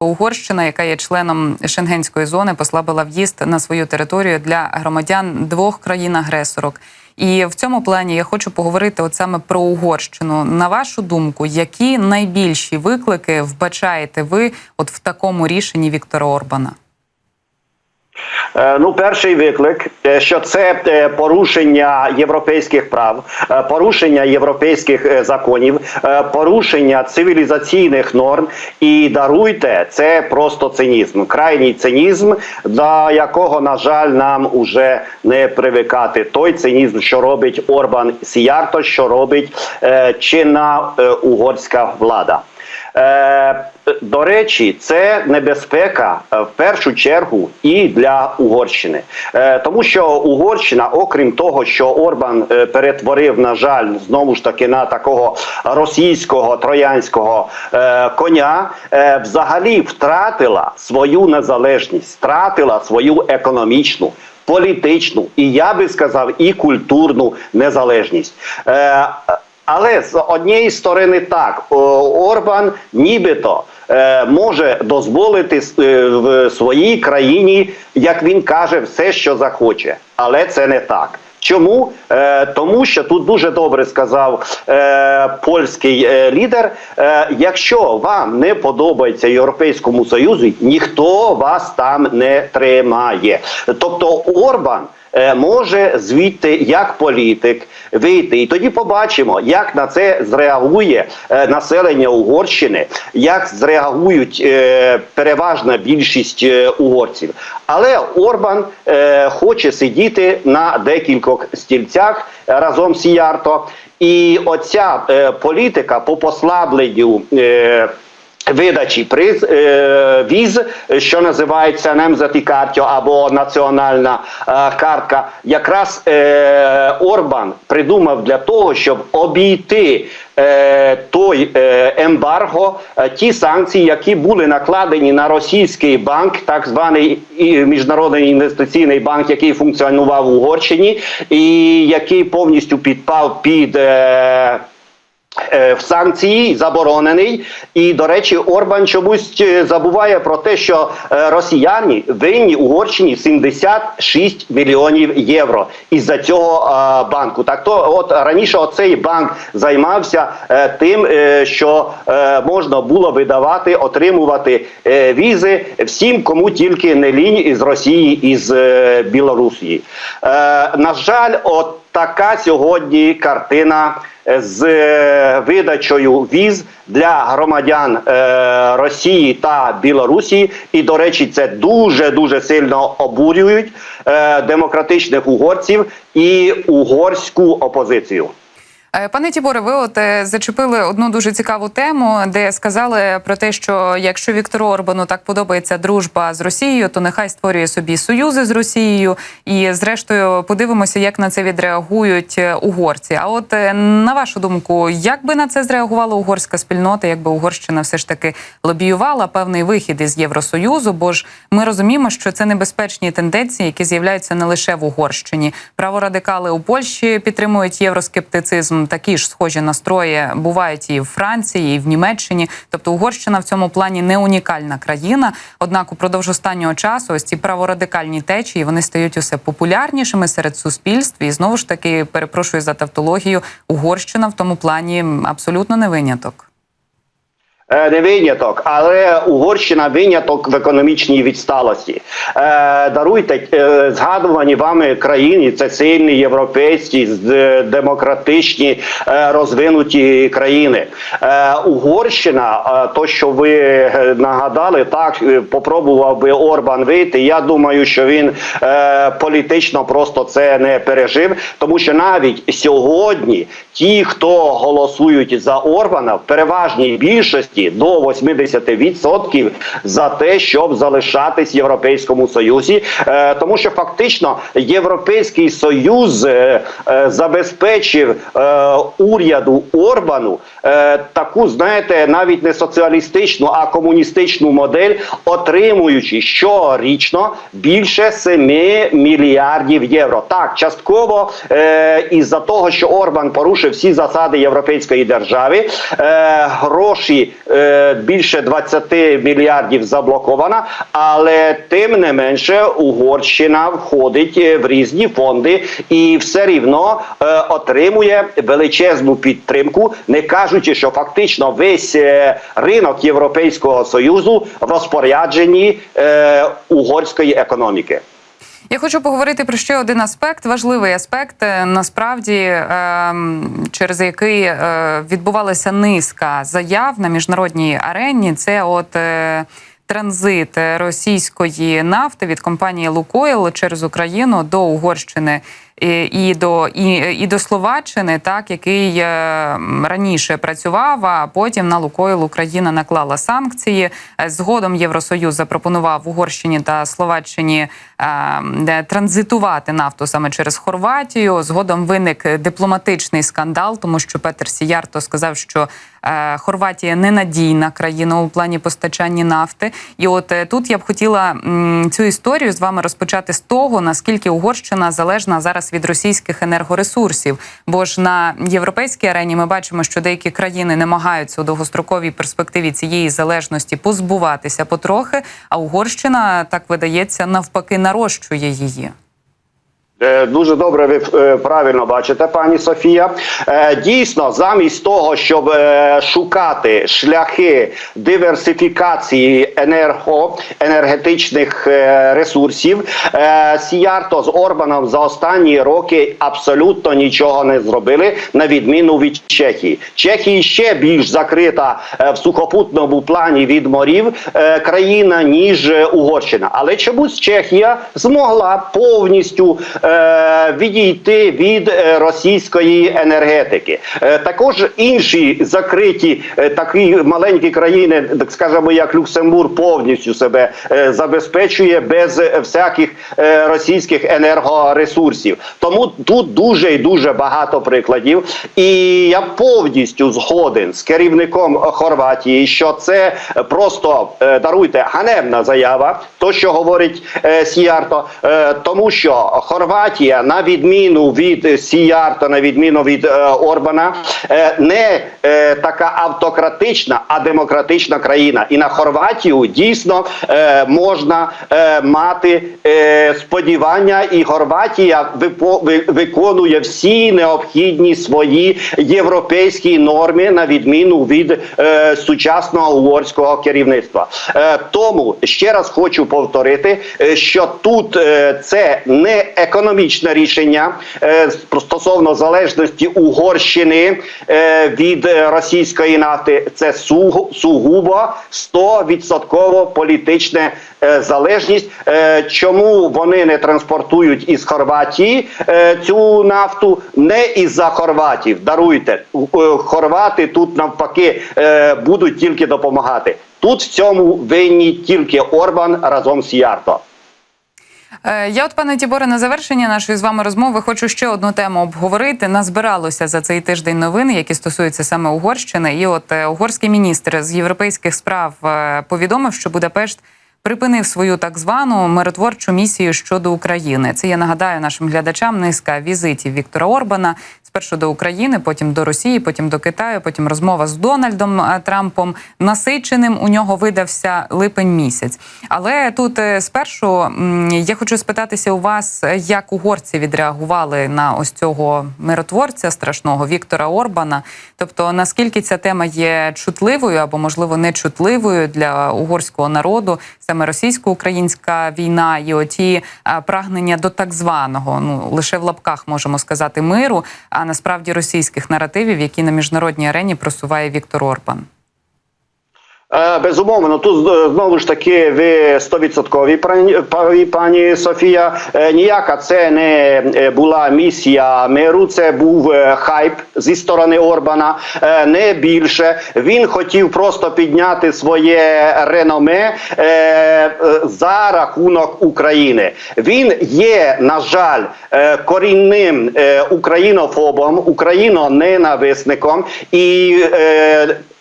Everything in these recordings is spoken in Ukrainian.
Угорщина, яка є членом Шенгенської зони, послабила в'їзд на свою територію для громадян двох країн-агресорок. І в цьому плані я хочу поговорити от саме про Угорщину. На вашу думку, які найбільші виклики вбачаєте ви от в такому рішенні Віктора Орбана? Е, Ну, перший виклик, е, що це е, порушення європейських прав, порушення європейських законів, порушення цивілізаційних норм. І даруйте, це просто цинізм, крайній цинізм, до якого, на жаль, нам уже не привикати. Той цинізм, що робить Орбан Сіярто, що робить чинна угорська влада. Е, до речі, це небезпека е, в першу чергу і для Угорщини, е, тому що Угорщина, окрім того, що Орбан перетворив, на жаль, знову ж таки на такого російського троянського коня, взагалі втратила свою незалежність, втратила свою економічну. Політичну і я би сказав, і культурну незалежність. Але з однієї сторони, так Орбан нібито е, може дозволити е, в своїй країні, як він каже, все, що захоче, але це не так. Чому? Е, тому що тут дуже добре сказав польський лідер: якщо вам не подобається Європейському Союзу, ніхто вас там не тримає. Тобто Орбан може звідти як політик вийти, і тоді побачимо, як на це зреагує е, населення Угорщини, як зреагують е, переважна більшість е, угорців. Але Орбан е, хоче сидіти на декількох стільцях е, разом з Ярто. І оця е, політика по послабленню. Видачі приз е, віз, що називається немзаті картю або національна е, картка, якраз е, Орбан придумав для того, щоб обійти е, той е, ембарго, е, ті санкції, які були накладені на російський банк, так званий міжнародний інвестиційний банк, який функціонував в Угорщині, і який повністю підпав під. В санкції заборонений. І, до речі, Орбан чомусь е, забуває про те, що е, росіяни винні Угорщині 76 мільйонів євро із-за цього е, банку. Так то, от раніше оцей банк займався е, тим, е, що е, можна було видавати, отримувати е, візи всім, кому тільки не лінь із Росії із е, Білорусі. Е, на жаль, от така сьогодні картина з е, видачею віз для громадян е, Росії та Білорусі. І, до речі, це дуже дуже сильно обурюють е, демократичних угорців і угорську опозицію. Е, Пане Тіборе, ви от е, зачепили одну дуже цікаву тему, де сказали про те, що якщо Віктору Орбану так подобається дружба з Росією, то нехай створює собі союзи з Росією. І зрештою подивимося, як на це відреагують е, угорці. А от на вашу думку, як би на це зреагувала угорська спільнота, якби Угорщина все ж таки лобіювала певний вихід із Євросоюзу? Бо ж ми розуміємо, що це небезпечні тенденції, які з'являються не лише в Угорщині. Праворадикали у Польщі підтримують євроскептицизм. Такі ж схожі настрої бувають і в Франції, і в Німеччині. Тобто Угорщина в цьому плані не унікальна країна. Однак, упродовж останнього часу ось ці праворадикальні течії вони стають усе популярнішими серед суспільств. І знову ж таки перепрошую за тавтологію. Угорщина в тому плані абсолютно не виняток. Е, Не виняток, але Угорщина виняток в економічній відсталості. Е, даруйте е, згадувані вами країни, це сильні європейські, демократичні, розвинуті країни. Угорщина, то що ви нагадали, так попробував би Орбан вийти. Я думаю, що він політично просто це не пережив, тому що навіть сьогодні ті, хто голосують за Орбана, в переважній більшості до 80% за те, щоб залишатись в Європейському Союзі, е, тому що фактично Європейський Союз е, е, забезпечив уряду Орбану таку, знаєте, навіть не соціалістичну, а комуністичну модель, отримуючи щорічно більше 7 мільярдів євро. Так, частково із-за того, що Орбан порушив всі засади європейської держави, гроші більше 20 мільярдів заблокована, але тим не менше Угорщина входить е, в різні фонди і все рівно е, отримує величезну підтримку, не кажучи, що фактично весь е, ринок Європейського союзу в розпорядженні е, угорської економіки. Я хочу поговорити про ще один аспект, важливий аспект, е, насправді ем, через який е, відбувалася низка заяв на міжнародній арені. Це от е, транзит російської нафти від компанії Лукойл через Україну до Угорщини. І, і до і, і до Словаччини, так який е, раніше працював, а потім на Лукойл Україна наклала санкції. Е, Згодом Євросоюз запропонував Угорщині та Словаччині е, транзитувати нафту саме через Хорватію. Згодом виник дипломатичний скандал, тому що Петер Сіярто сказав, що е, Хорватія ненадійна країна у плані постачання нафти. І от е, тут я б хотіла цю історію з вами розпочати з того, наскільки Угорщина залежна зараз від російських енергоресурсів. Бо ж на європейській арені ми бачимо, що деякі країни намагаються у довгостроковій перспективі цієї залежності позбуватися потрохи. А Угорщина так видається навпаки нарощує її. Е, Дуже добре, ви е, правильно бачите, пані Софія. Е, Дійсно, замість того, щоб шукати шляхи диверсифікації енерго, енергетичних ресурсів, Сіярто з Орбаном за останні роки абсолютно нічого не зробили, на відміну від Чехії. Чехії ще більш закрита в сухопутному плані від морів країна, ніж Угорщина. Але чомусь Чехія змогла повністю відійти від е, російської енергетики. Е, також інші закриті е, такі маленькі країни, так скажемо, як Люксембург, повністю себе е, забезпечує без е, всяких е, російських енергоресурсів. Тому тут дуже і дуже багато прикладів. І я повністю згоден з керівником Хорватії, що це просто е, даруйте ганебна заява, то що говорить е, Сіярто, е, тому що Хорватія, на відміну від Сіярто, на відміну від е, Орбана, е, не е, така автократична, а демократична країна. І на Хорватію дійсно е, можна е, мати е, сподівання, і Хорватія випо- ви- виконує всі необхідні свої європейські норми на відміну від е, сучасного угорського керівництва. Е, тому ще раз хочу повторити, е, що тут е, це не економічне рішення е, стосовно залежності Угорщини е, від російської нафти. Це сугубо 100% політичне е, залежність. Чому вони не транспортують із Хорватії цю нафту? Не із-за хорватів. Даруйте хорвати тут навпаки будуть тільки допомагати. Тут в цьому винні тільки Орбан разом з Ярто. Е, Я, от, пане Тіборе, на завершення нашої з вами розмови хочу ще одну тему обговорити. Назбиралося за цей тиждень новини, які стосуються саме Угорщини. І от е, угорський міністр з європейських справ е, повідомив, що Будапешт припинив свою так звану миротворчу місію щодо України. Це я нагадаю нашим глядачам низка візитів Віктора Орбана. Спершу до України, потім до Росії, потім до Китаю, потім розмова з Дональдом е, Трампом. Насиченим у нього видався липень місяць. Але тут е, спершу я хочу спитатися у вас, е, як угорці відреагували на ось цього миротворця страшного Віктора Орбана. Тобто, наскільки ця тема є чутливою або, можливо, нечутливою для угорського народу, саме російсько-українська війна і оті прагнення до так званого, ну лише в лапках можемо сказати, миру, а насправді російських наративів, які на міжнародній арені просуває Віктор Орбан. Е, Безумовно, тут е, знову ж таки ви стовідсоткові праві, пані Софія. Е, Ніяка це не була місія миру, це був хайп зі сторони Орбана. Не більше він хотів просто підняти своє реноме за рахунок України. Він є, на жаль, корінним українофобом, україноненависником і.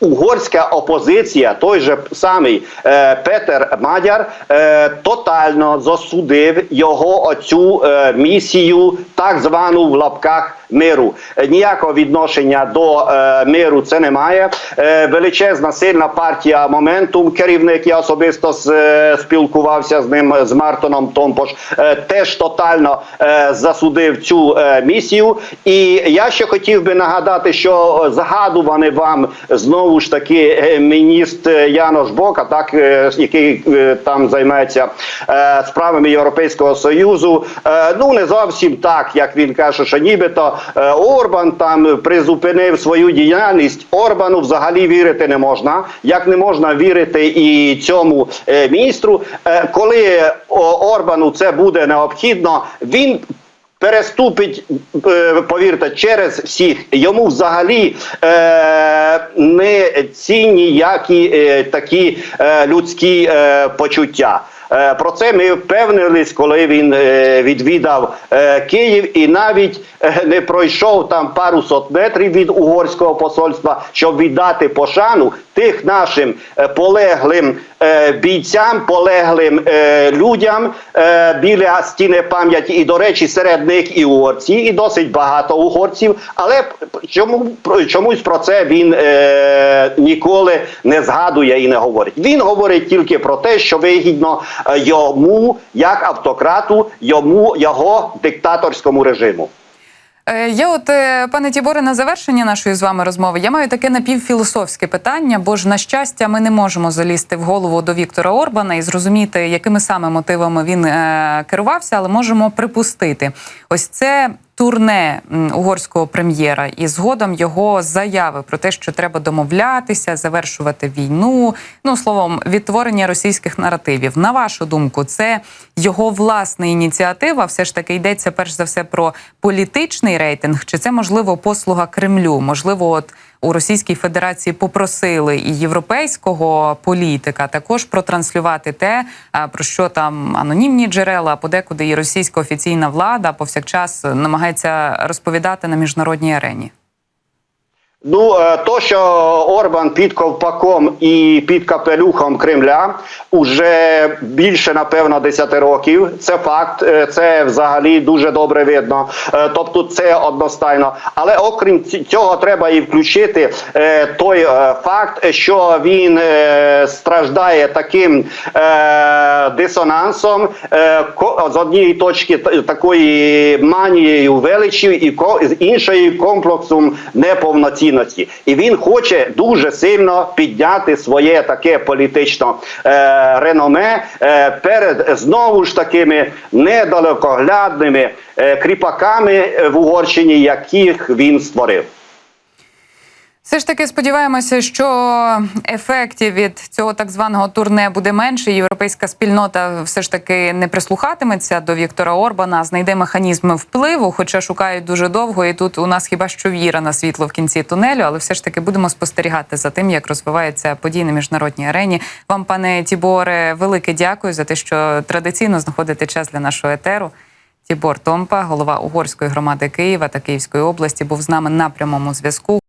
Угорська опозиція, той же самий е, Петер Мадяр, е, тотально засудив його оцю е, місію, так звану в лапках миру. Е, Ніякого відношення до е, миру це не має. Е, величезна сильна партія моментум. Керівник я особисто спілкувався з ним з Мартоном Томпош. Теж тотально засудив цю місію. І я ще хотів би нагадати, що згадуваний вам знову ж таки міністр Янош Бока, так який там займається справами Європейського союзу. Ну не зовсім так, як він каже, що нібито е, Орбан там призупинив свою діяльність. Орбану взагалі вірити не можна. Як не можна вірити і цьому е, міністру, Е, коли Орбану це буде необхідно, він переступить, повірте, через всіх. Йому взагалі е, не ці ніякі е, такі е, людські е, почуття. Е, Про це ми впевнились, коли він е, відвідав е, Київ і навіть не пройшов там пару сот метрів від угорського посольства, щоб віддати пошану тих нашим полеглим бійцям, полеглим е, людям е, біля стіни пам'яті. І, до речі, серед них і угорці, і досить багато угорців. Але чому чомусь про це він е, ніколи не згадує і не говорить. Він говорить тільки про те, що вигідно е, йому, як автократу, йому його диктаторському режиму. Е, Я от, е, пане Тіборе, на завершення нашої з вами розмови я маю таке напівфілософське питання, бо ж на щастя, ми не можемо залізти в голову до Віктора Орбана і зрозуміти, якими саме мотивами він е, керувався, але можемо припустити. Ось це турне угорського прем'єра і згодом його заяви про те, що треба домовлятися, завершувати війну. Ну словом, відтворення російських наративів. На вашу думку, це його власна ініціатива. Все ж таки йдеться перш за все про політичний рейтинг, чи це можливо послуга Кремлю? Можливо, от у Російській Федерації попросили і європейського політика також протранслювати те, про що там анонімні джерела, подекуди і російська офіційна влада повсякчас намагається розповідати на міжнародній арені. Ну, е, то, що Орбан під ковпаком і під капелюхом Кремля уже більше, напевно, 10 років. Це факт, е, це взагалі дуже добре видно. Е, Тобто, це одностайно. Але окрім цього, треба і включити той факт, що він страждає таким дисонансом з однієї точки такої манією величі, і з іншої комплексом неповноцінності. І він хоче дуже сильно підняти своє таке політичне е, реноме е, перед знову ж такими недалекоглядними е, кріпаками в Угорщині, яких він створив. Все ж таки сподіваємося, що ефектів від цього так званого турне буде менше. Європейська спільнота все ж таки не прислухатиметься до Віктора Орбана, знайде механізми впливу, хоча шукають дуже довго. І тут у нас хіба що віра на світло в кінці тунелю, але все ж таки будемо спостерігати за тим, як розвиваються події на міжнародній арені. Вам, пане Тіборе, велике дякую за те, що традиційно знаходите час для нашого етеру. Тібор Томпа, голова угорської громади Києва та Київської області, був з нами на прямому зв'язку.